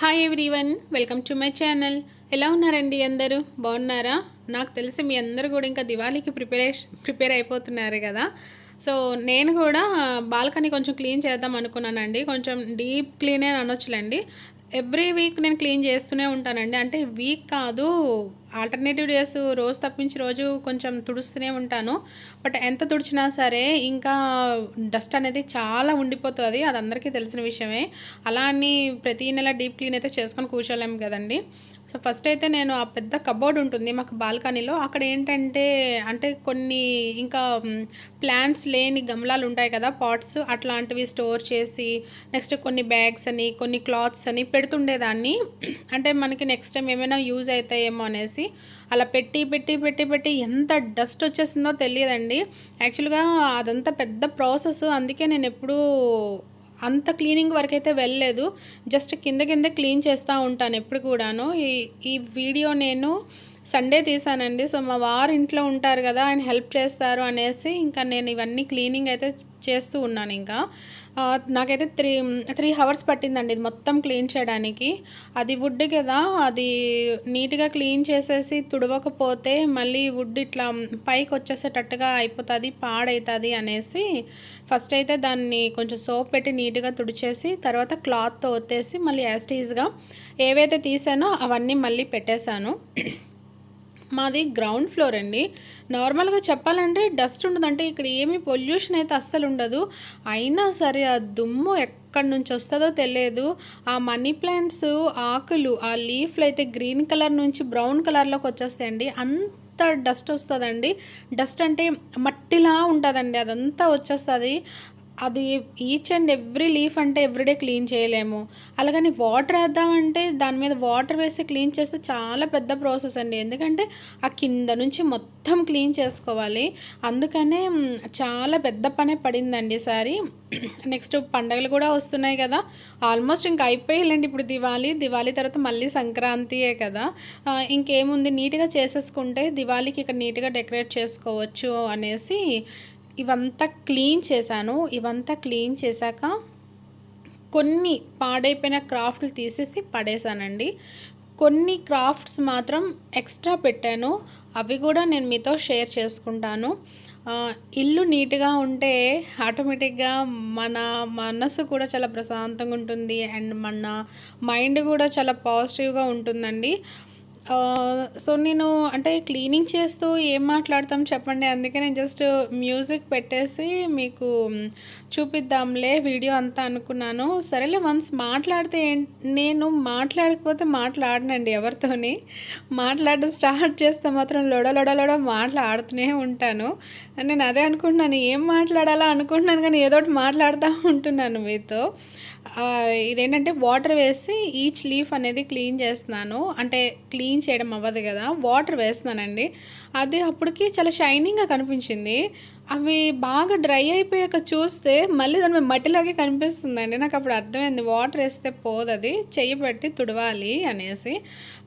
Hi everyone welcome to my channel ఎలా ఉన్నారండి అందరూ? బాగున్నారా? నాకు తెలిసి మీ అందరూ కూడా ఇంకా దివాళీకి ప్రిపరేషన్ ప్రిపేర్ అయిపోతున్నారు కదా. సో నేను కూడా బాల్కనీ కొంచెం క్లీన్ చేద్దాం అనుకున్నానండి. కొంచెం డీప్ క్లీనే అనొచ్చులేండి. ఎవ్రీ వీక్ నేను క్లీన్ చేస్తూనే ఉంటానండి. అంటే వీక్ కాదు ఆల్టర్నేటివ్ డేస్ రోజు తప్పించి రోజు కొంచెం తుడుస్తూనే ఉంటాను. బట్ ఎంత తుడిచినా సరే ఇంకా డస్ట్ అనేది చాలా ఉండిపోతుంది. అది అందరికీ తెలిసిన విషయమే. అలా అని ప్రతి నెల డీప్ క్లీన్ అయితే చేసుకొని కూర్చోలేము కదండి. సో ఫస్ట్ అయితే నేను ఆ పెద్ద కబోర్డ్ ఉంటుంది మాకు బాల్కనీలో. అక్కడ ఏంటంటే అంటే కొన్ని ఇంకా ప్లాంట్స్ లేని గమలాలు ఉంటాయి కదా పాట్స్ అట్లాంటివి స్టోర్ చేసి నెక్స్ట్ కొన్ని బ్యాగ్స్ అని కొన్ని క్లాత్స్ అని పెడుతుండేదాన్ని. అంటే మనకి నెక్స్ట్ టైం ఏమైనా యూజ్ అవుతాయేమో అనేసి అలా పెట్టి పెట్టి పెట్టి పెట్టి ఎంత డస్ట్ వచ్చేసిందో తెలియదండి. యాక్చువల్గా అదంతా పెద్ద ప్రాసెస్ అందుకే నేను ఎప్పుడూ అంత క్లీనింగ్ వరకు అయితే వెళ్ళలేదు. జస్ట్ కింద కింద క్లీన్ చేస్తూ ఉంటాను ఎప్పుడు కూడాను. ఈ ఈ వీడియో నేను సండే తీసానండి సో మా వారు ఇంట్లో ఉంటారు కదా ఆయన హెల్ప్ చేస్తారు అనేసి ఇంకా నేను ఇవన్నీ క్లీనింగ్ అయితే చేస్తూ ఉన్నాను ఇంకా. నాకైతే త్రీ త్రీ అవర్స్ పట్టిందండి ఇది మొత్తం క్లీన్ చేయడానికి. అది వుడ్ కదా అది నీట్గా క్లీన్ చేసేసి తుడవకపోతే మళ్ళీ వుడ్ ఇట్లా పైకి వచ్చేసేటట్టుగా అయిపోతుంది పాడవుతుంది అనేసి ఫస్ట్ అయితే దాన్ని కొంచెం సోప్ పెట్టి నీట్గా తుడిచేసి తర్వాత క్లాత్తో ఒత్తేసి మళ్ళీ యాస్టీజ్గా ఏవైతే తీసానో అవన్నీ మళ్ళీ పెట్టేశాను. మాది గ్రౌండ్ ఫ్లోర్ అండి. నార్మల్గా చెప్పాలంటే డస్ట్ ఉండదంటే ఇక్కడ ఏమీ పొల్యూషన్ అయితే అస్సలు ఉండదు. అయినా సరే ఆ దుమ్ము ఎక్కడి నుంచి వస్తుందో తెలియదు. ఆ మనీ ప్లాంట్స్ ఆకులు ఆ లీఫ్లు అయితే గ్రీన్ కలర్ నుంచి బ్రౌన్ కలర్లోకి వచ్చేస్తాయండి. అంత డస్ట్ వస్తుందండి. డస్ట్ అంటే మట్టిలా ఉంటుందండి. అదంతా వచ్చేస్తుంది. అది ఈచ్ అండ్ ఎవ్రీ లీఫ్ అంటే ఎవ్రీడే క్లీన్ చేయలేము. అలాగని వాటర్ వేద్దామంటే దాని మీద వాటర్ వేసి క్లీన్ చేస్తే చాలా పెద్ద ప్రాసెస్ అండి. ఎందుకంటే ఆ కింద నుంచి మొత్తం క్లీన్ చేసుకోవాలి. అందుకనే చాలా పెద్ద పనే పడిందండి ఈసారి నెక్స్ట్ పండగలు కూడా వస్తున్నాయి కదా. ఆల్మోస్ట్ ఇంకా అయిపోయాలండి ఇప్పుడు దివాళీ. దివాళీ తర్వాత మళ్ళీ సంక్రాంతియే కదా. ఇంకేముంది? నీట్గా చేసేసుకుంటే దివాళీకి ఇక్కడ నీట్గా డెకరేట్ చేసుకోవచ్చు అనేసి ఇవంతా క్లీన్ చేశాను. ఇవంతా క్లీన్ చేశాక కొన్ని పాడైపోయిన క్రాఫ్ట్లు తీసేసి పడేశానండి. కొన్ని క్రాఫ్ట్స్ మాత్రం ఎక్స్ట్రా పెట్టాను. అవి కూడా నేను మీతో షేర్ చేసుకుంటాను. ఇల్లు నీట్గా ఉంటే ఆటోమేటిక్గా మన మనసు కూడా చాలా ప్రశాంతంగా ఉంటుంది. అండ్ మన మైండ్ కూడా చాలా పాజిటివ్గా ఉంటుందండి. సో నేను అంటే క్లీనింగ్ చేస్తూ ఏం మాట్లాడతాం చెప్పండి. అందుకే నేను జస్ట్ మ్యూజిక్ పెట్టేసి మీకు చూపిద్దాంలే వీడియో అంతా అనుకున్నాను. సరేలే వన్స్ మాట్లాడితే నేను మాట్లాడకపోతే మాట్లాడనండి ఎవరితోని. మాట్లాడడం స్టార్ట్ చేస్తే మాత్రం లొడ లొడ లొడ మాట్లాడుతూనే ఉంటాను. నేను అదే అనుకుంటున్నాను ఏం మాట్లాడాలా అనుకుంటున్నాను కానీ ఏదో ఒకటి మాట్లాడుతూ ఉంటున్నాను మీతో. ఇదేంటంటే వాటర్ వేసి ఈచ్ లీఫ్ అనేది క్లీన్ చేస్తున్నాను. అంటే క్లీన్ చేయడం అవ్వదు కదా వాటర్ వేస్తున్నానండి. అది అప్పటికి చాలా షైనింగ్గా కనిపించింది. అవి బాగా డ్రై అయిపోయాక చూస్తే మళ్ళీ దాని మీద మట్టిలాగే కనిపిస్తుందండి. నాకు అప్పుడు అర్థమైంది వాటర్ వేస్తే పోదు అది చెయ్యి పెట్టి తుడవాలి అనేసి.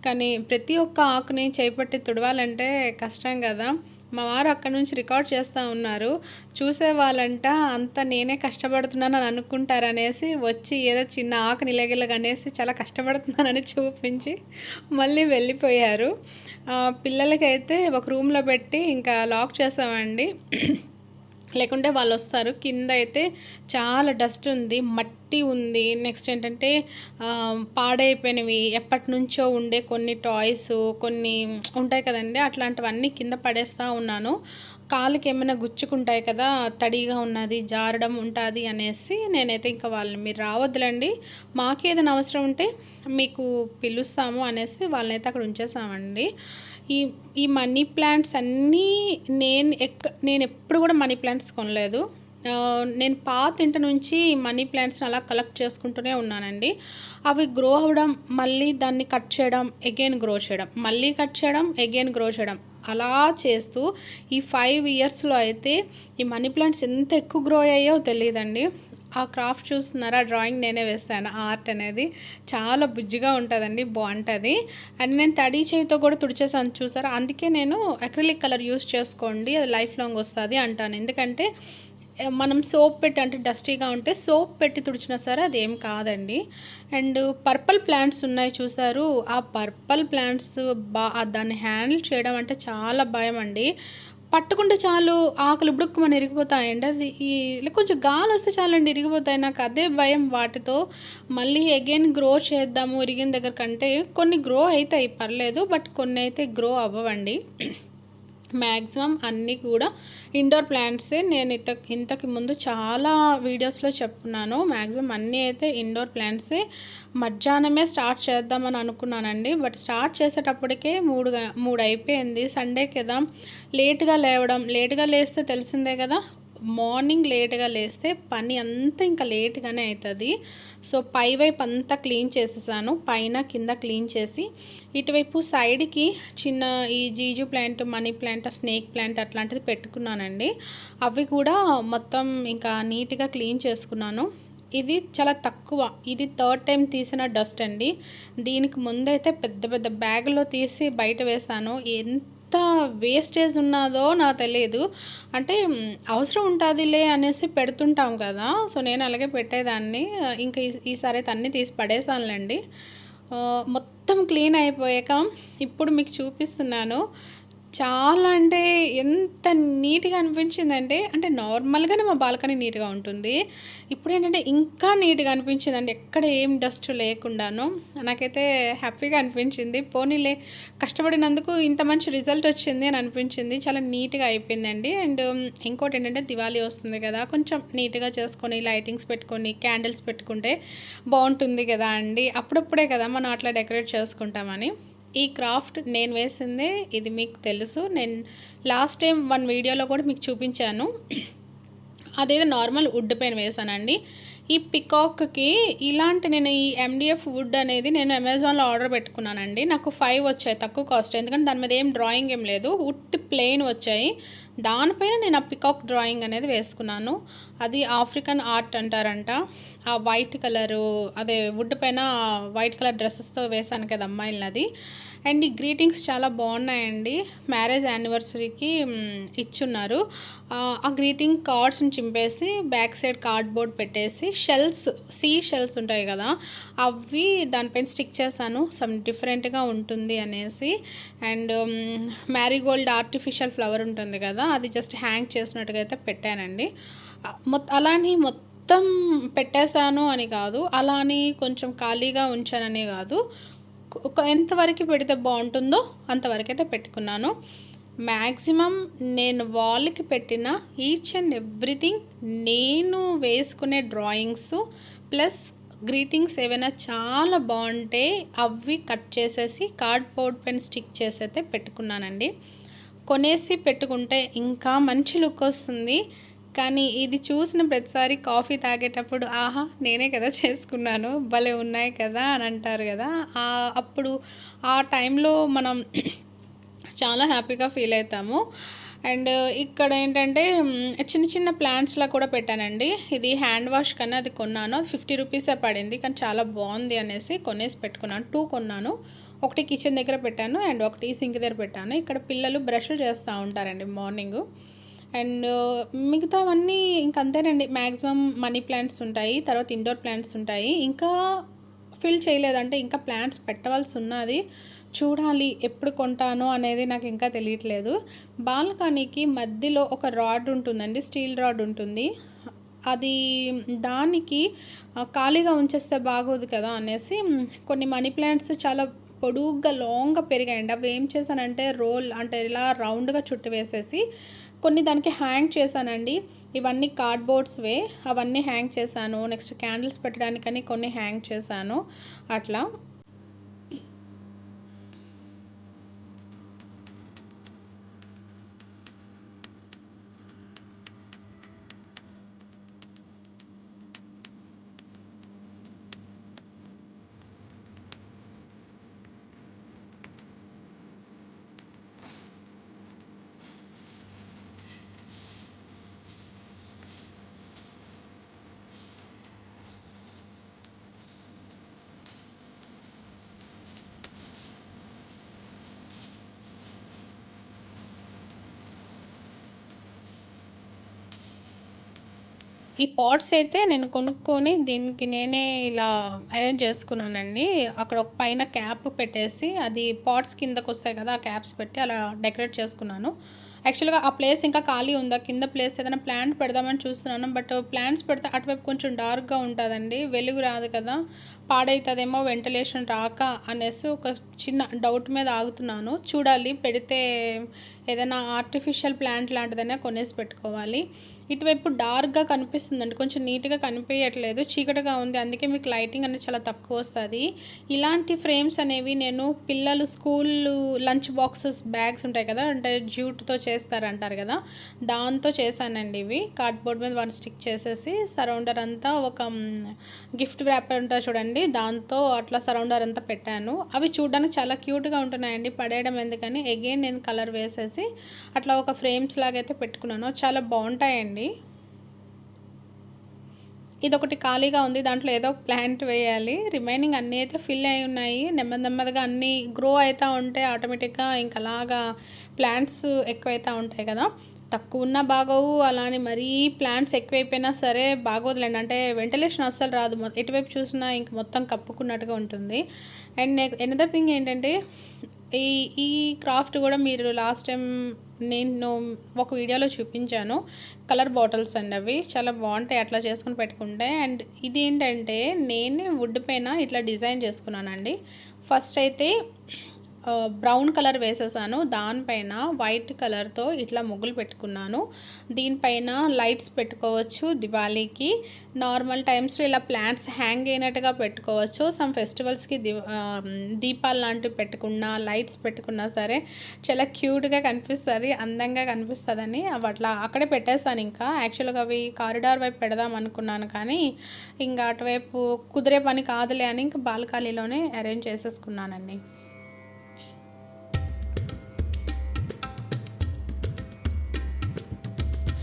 కానీ ప్రతి ఒక్క ఆకుని చేపట్టి తుడవాలంటే కష్టం కదా. మా వారు అక్కడ నుంచి రికార్డ్ చేస్తూ ఉన్నారు. చూసే వాళ్ళంట అంత నేనే కష్టపడుతున్నాను అని అనుకుంటారనేసి వచ్చి ఏదో చిన్న ఆకు నిలగిలగనేసి చాలా కష్టపడుతున్నానని చూపించి మళ్ళీ వెళ్ళిపోయారు. పిల్లలకైతే ఒక రూమ్లో పెట్టి ఇంకా లాక్ చేసామండి. లేకుంటే వాళ్ళు వస్తారు కింద అయితే చాలా డస్ట్ ఉంది మట్టి ఉంది. నెక్స్ట్ ఏంటంటే పాడైపోయినవి. ఎప్పటి నుంచో ఉండే కొన్ని టాయ్స్ కొన్ని ఉంటాయి కదండి అట్లాంటివన్నీ కింద పడేస్తూ ఉన్నాను. కాళ్ళకి ఏమైనా గుచ్చుకుంటాయి కదా తడిగా ఉన్నది జారడం ఉంటుంది అనేసి నేనైతే ఇంకా వాళ్ళని మీరు రావద్దులండి మాకు ఏదైనా అవసరం ఉంటే మీకు పిలుస్తాము అనేసి వాళ్ళనైతే అక్కడ ఉంచేసామండి. ఈ ఈ మనీ ప్లాంట్స్ అన్నీ నేను ఎక్క నేను ఎప్పుడు కూడా మనీ ప్లాంట్స్ కొనలేదు. నేను పాత ఇంటి నుంచి మనీ ప్లాంట్స్ని అలా కలెక్ట్ చేసుకుంటూనే ఉన్నానండి. అవి గ్రో అవ్వడం మళ్ళీ దాన్ని కట్ చేయడం ఎగైన్ గ్రో చేయడం మళ్ళీ కట్ చేయడం ఎగైన్ గ్రో చేయడం అలా చేస్తూ ఈ ఫైవ్ ఇయర్స్లో అయితే ఈ మనీ ప్లాంట్స్ ఎంత ఎక్కువ గ్రో అయ్యాయో తెలియదండి ఆ క్రాఫ్ట్ చూస్తున్నారా? డ్రాయింగ్ నేనే వేస్తాను. ఆర్ట్ అనేది చాలా బుజ్జిగా ఉంటుందండి బాగుంటుంది అండ్ నేను తడి చేయితో కూడా తుడిచేసాను చూసారా? అందుకే నేను అక్రిలిక్ కలర్ యూస్ చేసుకోండి అది లైఫ్ లాంగ్ వస్తుంది అంటాను. ఎందుకంటే మనం సోప్ పెట్టి అంటే డస్టీగా ఉంటే సోప్ పెట్టి తుడిచినా సరే అది ఏం కాదండి. అండ్ పర్పుల్ ప్లాంట్స్ ఉన్నాయి చూసారు. ఆ పర్పుల్ ప్లాంట్స్ బా దాన్ని హ్యాండిల్ చేయడం అంటే చాలా భయం అండి. పట్టుకుంటే చాలు ఆకులు బుడుక్కుమని ఇరిగిపోతాయండి. అది ఈ కొంచెం గాలి వస్తే చాలండి ఇరిగిపోతాయి. నాకు అదే భయం వాటితో. మళ్ళీ అగైన్ గ్రో చేద్దాము ఇరిగిన దగ్గర కంటే. కొన్ని గ్రో అవుతాయి పర్లేదు. బట్ కొన్ని అయితే గ్రో అవ్వవండి. మ్యాక్సిమం అన్నీ కూడా ఇండోర్ ప్లాంట్సే నేను ఇంత ఇంతకు ముందు చాలా వీడియోస్లో చెప్తున్నాను. మ్యాక్సిమం అన్నీ అయితే ఇండోర్ ప్లాంట్సే. మధ్యాహ్నమే స్టార్ట్ చేద్దామని అనుకున్నానండి. బట్ స్టార్ట్ చేసేటప్పటికే మూడు మూడు అయిపోయింది. సండే కదా లేట్గా లేవడం లేట్గా లేస్తే తెలిసిందే కదా. మార్నింగ్ లేట్గా లేస్తే పని అంతా ఇంకా లేట్గానే అవుతుంది. సో పై వైపు అంతా క్లీన్ చేసేసాను. పైన కింద క్లీన్ చేసి ఇటువైపు సైడ్కి చిన్న ఈ జీజు plant money plant snake plant అట్లాంటిది పెట్టుకున్నానండి. అవి కూడా మొత్తం ఇంకా నీట్గా క్లీన్ చేసుకున్నాను. ఇది చాలా తక్కువ. ఇది థర్డ్ టైం తీసిన డస్ట్ అండి. దీనికి ముందైతే పెద్ద పెద్ద బ్యాగ్లో తీసి బయట వేశాను. ఎంత వేస్టేజ్ ఉన్నదో నాకు తెలియదు. అంటే అవసరం ఉంటుందిలే అనేసి పెడుతుంటాం కదా. సో నేను అలాగే పెట్టేదాన్ని. ఇంకా ఈ- ఈసారి అయితే అన్నీ తీసి పడేసానులేండి మొత్తం క్లీన్ అయిపోయాక ఇప్పుడు మీకు చూపిస్తున్నాను. చాలా అంటే ఎంత నీట్గా అనిపించిందంటే అంటే నార్మల్గానే మా బాల్కనీ నీట్గా ఉంటుంది. ఇప్పుడు ఏంటంటే ఇంకా నీట్గా అనిపించిందండి. ఎక్కడ ఏం డస్ట్ లేకుండాను. నాకైతే హ్యాపీగా అనిపించింది. పోనీలే కష్టపడినందుకు ఇంత మంచి రిజల్ట్ వచ్చింది అని అనిపించింది. చాలా నీట్గా అయిపోయిందండి. అండ్ ఇంకోటి ఏంటంటే దివాళీ వస్తుంది కదా కొంచెం నీట్గా చేసుకొని లైటింగ్స్ పెట్టుకొని క్యాండిల్స్ పెట్టుకుంటే బాగుంటుంది కదా అండి. అప్పుడప్పుడే కదా మనం అట్లా డెకరేట్ చేసుకుంటామని. ఈ క్రాఫ్ట్ నేను వేసిందే ఇది మీకు తెలుసు. నేను లాస్ట్ టైం వన్ వీడియోలో కూడా మీకు చూపించాను. అదేదో నార్మల్ వుడ్ పైన వేసానండి. ఈ పికాక్కి ఇలాంటి నేను ఈ ఎండిఎఫ్ వుడ్ అనేది నేను అమెజాన్లో ఆర్డర్ పెట్టుకున్నానండి. నాకు ఫైవ్ వచ్చాయి తక్కువ కాస్ట్. ఎందుకంటే దాని మీద ఏం డ్రాయింగ్ ఏం లేదు. వుడ్ ప్లెయిన్ వచ్చాయి. దానిపైన నేను ఆ పికాక్ డ్రాయింగ్ అనేది వేసుకున్నాను. అది ఆఫ్రికన్ ఆర్ట్ అంటారంట. ఆ వైట్ కలరు అదే వుడ్ పైన వైట్ కలర్ డ్రెస్సెస్తో వేసాను కదా అమ్మాయిలది. అండ్ ఈ గ్రీటింగ్స్ చాలా బాగున్నాయండి. మ్యారేజ్ యానివర్సరీకి ఇచ్చున్నారు. ఆ, గ్రీటింగ్ కార్డ్స్ని చింపేసి బ్యాక్ సైడ్ కార్డ్బోర్డ్ పెట్టేసి షెల్స్ సీ షెల్స్ ఉంటాయి కదా అవి దానిపైన స్టిక్ చేశాను. సమ్ డిఫరెంట్గా ఉంటుంది అనేసి. అండ్ మ్యారీగోల్డ్ ఆర్టిఫిషియల్ ఫ్లవర్ ఉంటుంది కదా అది జస్ట్ హ్యాంగ్ చేసినట్టుగా అయితే పెట్టానండి. మొత్త మొత్ అలాని మొత్తం పెట్టేశాను అని కాదు అలా అని కొంచెం ఖాళీగా ఉంచానని కాదు. ఒక ఎంతవరకు పెడితే బాగుంటుందో అంతవరకు అయితే పెట్టుకున్నాను. మ్యాక్సిమం నేను వాల్కి పెట్టిన ఈచ్ అండ్ ఎవ్రీథింగ్ నేను వేసుకునే డ్రాయింగ్స్ ప్లస్ గ్రీటింగ్స్ ఏవైనా చాలా బాగుంటే అవి కట్ చేసేసి కార్డ్బోర్డ్ పెన్ స్టిక్ చేసి అయితే పెట్టుకున్నానండి. కొనేసి పెట్టుకుంటే ఇంకా మంచి లుక్ వస్తుంది. కానీ ఇది చూసిన ప్రతిసారి కాఫీ తాగేటప్పుడు ఆహా నేనే కదా చేసుకున్నాను భలే ఉన్నాయి కదా అని అంటారు కదా. అప్పుడు ఆ టైంలో మనం చాలా హ్యాపీగా ఫీల్ అవుతాము. అండ్ ఇక్కడ ఏంటంటే చిన్న చిన్న ప్లాంట్స్లా కూడా పెట్టానండి. ఇది హ్యాండ్ వాష్ కన్నా అది కొన్నాను. అది ఫిఫ్టీ రూపీసే పడింది కానీ చాలా బాగుంది అనేసి కొనేసి పెట్టుకున్నాను. టూ కొన్నాను. ఒకటి కిచెన్ దగ్గర పెట్టాను అండ్ ఒకటి సింక్ దగ్గర పెట్టాను. ఇక్కడ పిల్లలు బ్రష్లు చేస్తూ ఉంటారండి మార్నింగు. అండ్ మిగతావన్నీ ఇంక అంతేనండి. మ్యాక్సిమం మనీ ప్లాంట్స్ ఉంటాయి తర్వాత ఇండోర్ ప్లాంట్స్ ఉంటాయి. ఇంకా ఫిల్ చేయలేదంటే ఇంకా ప్లాంట్స్ పెట్టవలసి ఉన్నది. చూడాలి ఎప్పుడు కొంటానో అనేది నాకు ఇంకా తెలియట్లేదు. బాల్కనీకి మధ్యలో ఒక రాడ్ ఉంటుందండి స్టీల్ రాడ్ ఉంటుంది. అది దానికి ఖాళీగా ఉంచేస్తే బాగోదు కదా అనేసి కొన్ని మనీ ప్లాంట్స్ చాలా పొడుగ్గా లాంగ్గా పెరిగాయండి. అవి ఏం చేశానంటే రోల్ అంటే ఇలా రౌండ్గా చుట్టు వేసేసి కొన్ని దానికి హ్యాంగ్ చేశానండి. ఇవన్నీ కార్డ్బోర్డ్స్వే అవన్నీ హ్యాంగ్ చేశాను. నెక్స్ట్ క్యాండిల్స్ పెట్టడానికని కొన్ని హ్యాంగ్ చేశాను. అట్లా. ఈ పాట్స్ అయితే నేను కొనుక్కొని దీనికి నేనే ఇలా అరేంజ్ చేసుకున్నానండి. అక్కడ ఒక పైన క్యాప్ పెట్టేసి అది పాట్స్ కిందకు వస్తాయి కదా ఆ క్యాప్స్ పెట్టి అలా డెకరేట్ చేసుకున్నాను. యాక్చువల్గా ఆ ప్లేస్ ఇంకా ఖాళీ ఉందా? కింద ప్లేస్ ఏదైనా ప్లాంట్ పెడదామని చూస్తున్నాను. బట్ ప్లాంట్స్ పెడితే అటువైపు కొంచెం డార్క్గా ఉంటుందండి. వెలుగు రాదు కదా. పాడవుతుందేమో వెంటిలేషన్ రాక అనేసి ఒక చిన్న డౌట్ మీద ఆగుతున్నాను. చూడాలి పెడితే ఏదైనా ఆర్టిఫిషియల్ ప్లాంట్ లాంటిదైనా కొనేసి పెట్టుకోవాలి. ఇటువైపు డార్క్గా కనిపిస్తుందండి కొంచెం నీట్గా కనిపించట్లేదు చీకటిగా ఉంది అందుకే మీకు లైటింగ్ అనేది చాలా తక్కువ వస్తుంది. ఇలాంటి ఫ్రేమ్స్ అనేవి నేను పిల్లలు స్కూల్ లంచ్ బాక్సెస్ బ్యాగ్స్ ఉంటాయి కదా అంటే జ్యూట్తో చేస్తారంటారు కదా దాంతో చేశానండి ఇవి. కార్డ్బోర్డ్ మీద వన్ స్టిక్ చేసేసి సరౌండర్ అంతా ఒక గిఫ్ట్ వ్రాపర్ ఉంటుంది చూడండి దాంతో అట్లా సరౌండర్ అంతా పెట్టాను. అవి చూడడానికి చాలా క్యూట్గా ఉంటున్నాయండి. పడేయడం ఎందుకని అగైన్ నేను కలర్ వేసేసి అట్లా ఒక ఫ్రేమ్స్ లాగైతే పెట్టుకున్నాను. చాలా బాగుంటాయండి. ఇది ఒకటి ఖాళీగా ఉంది. దాంట్లో ఏదో ప్లాంట్ వేయాలి. రిమైనింగ్ అన్నీ అయితే ఫిల్ అయి ఉన్నాయి. నెమ్మది నెమ్మదిగా అన్నీ గ్రో అవుతూ ఉంటే ఆటోమేటిక్గా ఇంకా అలాగా ప్లాంట్స్ ఎక్కువైతూ ఉంటాయి కదా. తక్కువ ఉన్నా బాగోవు అలానే మరీ ప్లాంట్స్ ఎక్కువైపోయినా సరే బాగోదులేండి. అంటే వెంటిలేషన్ అస్సలు రాదు. ఎటువైపు చూసినా ఇంక మొత్తం కప్పుకున్నట్టుగా ఉంటుంది. అండ్ ఎనదర్ థింగ్ ఏంటంటే ఈ ఈ క్రాఫ్ట్ కూడా మీరు లాస్ట్ టైం నేను ఒక వీడియోలో చూపించాను. కలర్ బాటిల్స్ అండి అవి చాలా బాగుంటాయి. అట్లా చేసుకుని పెట్టుకుంటే. అండ్ ఇది ఏంటంటే నేనే వుడ్ పైన ఇట్లా డిజైన్ చేసుకున్నానండి. ఫస్ట్ అయితే బ్రౌన్ కలర్ వేసేసాను. దానిపైన వైట్ కలర్తో ఇట్లా ముగ్గులు పెట్టుకున్నాను. దీనిపైన లైట్స్ పెట్టుకోవచ్చు దివాళీకి. నార్మల్ టైమ్స్లో ఇలా ప్లాంట్స్ హ్యాంగ్ అయినట్టుగా పెట్టుకోవచ్చు. సమ్ ఫెస్టివల్స్కి దీపాలు లాంటివి పెట్టుకున్నా లైట్స్ పెట్టుకున్నా సరే చాలా క్యూట్గా కనిపిస్తుంది అందంగా కనిపిస్తుందని అవి అట్లా అక్కడే పెట్టేస్తాను ఇంకా. యాక్చువల్గా అవి కారిడార్ వైపు పెడదాం అనుకున్నాను కానీ ఇంకా అటువైపు కుదిరే పని కాదులే అని ఇంకా బాల్కనీలోనే అరేంజ్ చేసేసుకున్నానండి.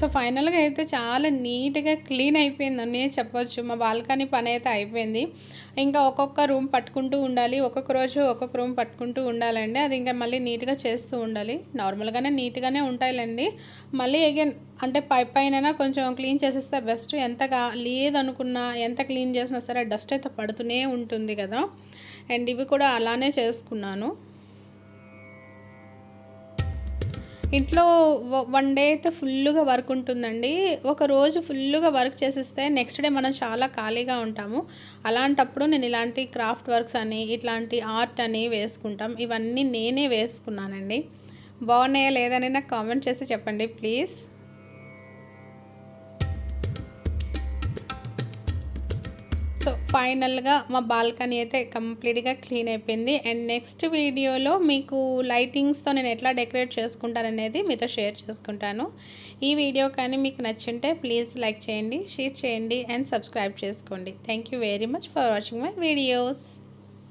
సో ఫైనల్గా అయితే చాలా నీట్గా క్లీన్ అయిపోయిందని చెప్పొచ్చు. మా బాల్కనీ పని అయితే అయిపోయింది. ఇంకా ఒక్కొక్క రూమ్ పట్టుకుంటూ ఉండాలి. ఒక్కొక్క రోజు ఒక్కొక్క రూమ్ పట్టుకుంటూ ఉండాలండి. అది ఇంకా మళ్ళీ నీట్గా చేస్తూ ఉండాలి. నార్మల్గానే నీట్గానే ఉంటాయిలండి. మళ్ళీ అగైన్ అంటే పై పైన కొంచెం క్లీన్ చేసేస్తే బెస్ట్. ఎంతగా లేదనుకున్నా ఎంత క్లీన్ చేసినా సరే డస్ట్ అయితే పడుతూనే ఉంటుంది కదా. అండ్ ఇవి కూడా అలానే చేసుకున్నాను. ఇంట్లో వన్ డే అయితే ఫుల్గా వర్క్ ఉంటుందండి. ఒక రోజు ఫుల్గా వర్క్ చేసేస్తే నెక్స్ట్ డే మనం చాలా ఖాళీగా ఉంటాము. అలాంటప్పుడు నేను ఇలాంటి క్రాఫ్ట్ వర్క్స్ అని ఇట్లాంటి ఆర్ట్ అని వేసుకుంటాం. ఇవన్నీ నేనే వేసుకున్నానండి. బాగున్నాయా లేదని నాకు కామెంట్ చేసి చెప్పండి ప్లీజ్. ఫైనల్గా మా బాల్కనీ అయితే కంప్లీట్గా క్లీన్ అయిపోయింది. అండ్ నెక్స్ట్ వీడియోలో మీకు లైటింగ్స్తో నేను ఎట్లా డెకరేట్ చేసుకుంటాననేది మీతో షేర్ చేసుకుంటాను. ఈ వీడియో కానీ మీకు నచ్చింటే ప్లీజ్ లైక్ చేయండి షేర్ చేయండి అండ్ సబ్స్క్రైబ్ చేసుకోండి. Thank you very much for watching my videos.